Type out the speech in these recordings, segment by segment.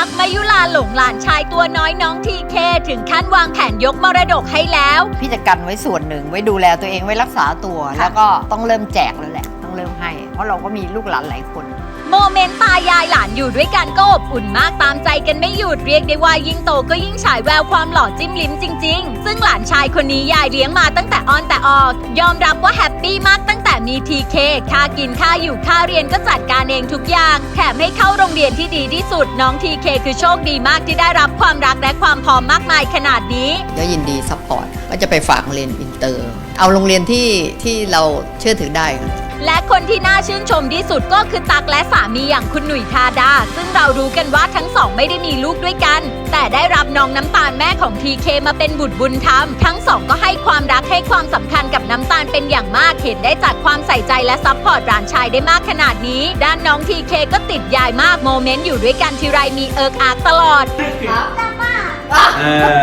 ตั๊กมายุลาหลงหลานชายตัวน้อยน้องทีเคถึงขั้นวางแผนยกมรดกให้แล้ว พี่จะกันไว้ส่วนหนึ่งไว้ดูแลตัวเองไว้รักษาตัว แล้วก็ต้องเริ่มแจกแล้วแหละ ต้องเริ่มให้ เพราะเราก็มีลูกหลานหลายคน โมเมนต์ตายายหลานอยู่ด้วยกันก็อบอุ่นมากตามใจกันไม่หยุดเรียกได้ว่ายิ่งโตก็ยิ่งฉายแววความหล่อจิ้มลิ้มจริง ๆ ซึ่งหลานชายคนนี้ยายเลี้ยงมาตั้งแต่ออนแต่ออก ยอมรับว่าแฮปปี้มากตั้งแต่มีทีเคค่ากินค่าอยู่ค่าเรียนก็จัดการเองทุกอย่าง แถมให้เข้าโรงเรียนที่ดีที่สุดน้องทีเคคือโชคดีมากที่ได้รับความรักและความพร้อมมากมายขนาดนี้ก็ยินดีซัพพอร์ตว่าจะไปฝากเรียนอินเตอร์ เอาโรงเรียนที่ที่เราเชื่อถือได้ และคนที่น่าชื่นชมที่สุดก็คือตักและสามีอย่างคุณหนุ่ยทาดา ซึ่งเรารู้กันว่าทั้งสองไม่ได้มีลูกด้วยกัน แต่ได้รับน้องน้ำตาลแม่ของทีเคมาเป็นบุตรบุญธรรม ทั้งสองก็ให้ความรักให้ความสำคัญกับน้ำตาลเป็นอย่างมากเห็นได้จากความใส่ใจและซัพพอร์ตหลานชายได้มากขนาดนี้ ด้านน้องทีเคก็ติดยายมากโมเมนต์อยู่ด้วยกันทีไรมีเอิกอาร์กตลอด เออ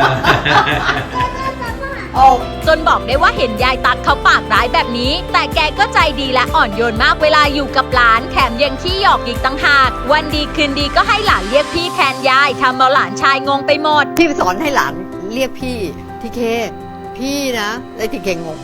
จนบอกได้ว่าเห็นยายตักเขาปากร้ายแบบนี้ แต่แกก็ใจดีและอ่อนโยนมากเวลาอยู่กับหลาน แถมยังขี้หยอกอีกตั้งหาก วันดีคืนดีก็ให้หลานเรียกพี่แทนยายทำเอาหลานชายงงไปหมด พี่สอนให้หลานเรียกพี่ทีเค พี่นะแล้วทีเคงง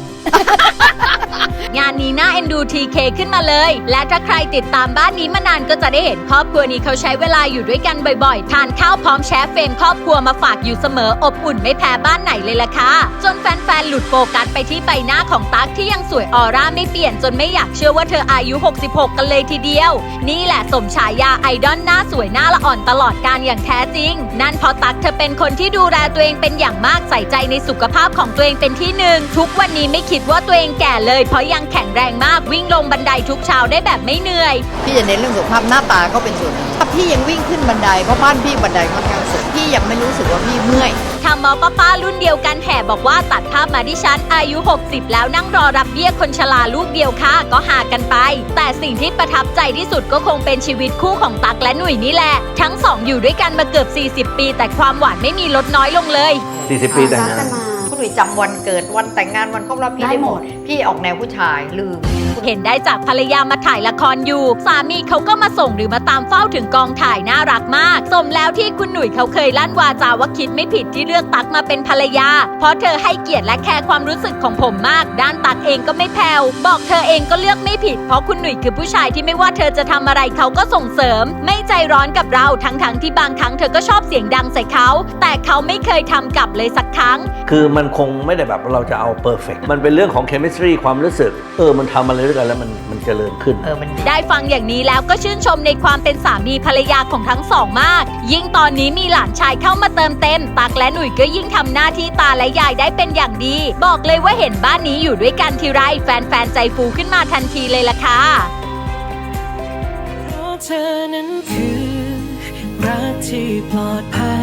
งานนี้น่าเอ็นดูทีเคขึ้นมาเลย และถ้าใครติดตามบ้านนี้มานานก็จะได้เห็นครอบครัวนี้เขาใช้เวลาอยู่ด้วยกันบ่อยๆ ทานข้าวพร้อมแชร์เฟรมครอบครัวมาฝากอยู่เสมออบอุ่นไม่แพ้บ้านไหนเลยล่ะค่ะ จนแฟนๆ หลุดโฟกัสไปที่ใบหน้าของตั๊กที่ยังสวยออร่าไม่เปลี่ยนจนไม่อยากเชื่อว่าเธออายุ 66 กันเลยทีเดียว นี่แหละสมฉายาไอดอลหน้าสวยหน้าละอ่อนตลอดการอย่างแท้จริง นั่นเพราะตั๊กเธอเป็นคนที่ดูแลตัวเองเป็นอย่างมากใส่ใจในสุขภาพของตัวเองเป็นที่หนึ่งทุกวันนี้ไม่คิดว่าตัวเองแก่เลยเพราะยังแข็งแรงมากวิ่งลงบันไดทุกเช้าได้แบบไม่เหนื่อย พี่จะเน้นเรื่องสุขภาพหน้าตาก็เป็นส่วนหนึ่งถ้าพี่ยังวิ่งขึ้นบันไดเพราะบ้านพี่บันไดค่อนข้างสูงพี่ยังไม่รู้สึกว่าพี่เมื่อยทำเอาป้าป้ารุ่นเดียวกันแห่บอกว่าตัดภาพมาที่ฉันอายุ 60 แล้วนั่งรอรับเบี้ยคนชราลูกเดียวค่ะก็หากันไป แต่สิ่งที่ประทับใจที่สุดก็คงเป็นชีวิตคู่ของตักและหนุ่ยนี่แหละ ทั้งสองอยู่ด้วยกันมาเกือบ 40 ปี แต่ความหวานไม่มีลดน้อยลงเลย 40 ปีแต่งงาน คุณหนุ่ยจำวันเกิดวันแต่งงานวันครบรอบพี่ได้หมดพี่ออกแนวผู้ชายลืม เห็นได้จากภรรยามาถ่ายละครอยู่ สามีเขาก็มาส่งหรือมาตามเฝ้าถึงกองถ่ายน่ารักมาก สมแล้วที่คุณหนุ่ยเขาเคยลั่นวาจาว่าคิดไม่ผิดที่เลือกตักมาเป็นภรรยา เพราะเธอให้เกียรติและแคร์ความรู้สึกของผมมาก ด้านตักเองก็ไม่แผ่วบอกเธอเองก็เลือกไม่ผิด เพราะคุณหนุ่ยคือผู้ชายที่ไม่ว่าเธอจะทำอะไรเขาก็ส่งเสริม ไม่ใจร้อนกับเราทั้งๆที่บางครั้งเธอก็ชอบเสียงดังใส่เขา แต่เขาไม่เคยทำกลับเลยสักครั้ง คือมันคงไม่ได้แบบเราจะเอาเพอร์เฟกมันเป็นเรื่องของเคมิสตรีความรู้สึก เออมันทำอะไรด้วยกันแล้วมันมันเจริญขึ้น เออมันดีได้ฟังอย่างนี้แล้วก็ชื่นชมในความเป็นสามีภรรยาของทั้งสองมาก ยิ่งตอนนี้มีหลานชายเข้ามาเติมเต็ม ตักและหนุ่ยก็ยิ่งทำหน้าที่ตาและยายได้เป็นอย่างดี บอกเลยว่าเห็นบ้านนี้อยู่ด้วยกันทีไรแฟนๆใจฟูขึ้นมาทันทีเลยล่ะค่ะ เพราะเธอนั้นคือรักที่ปลอดภั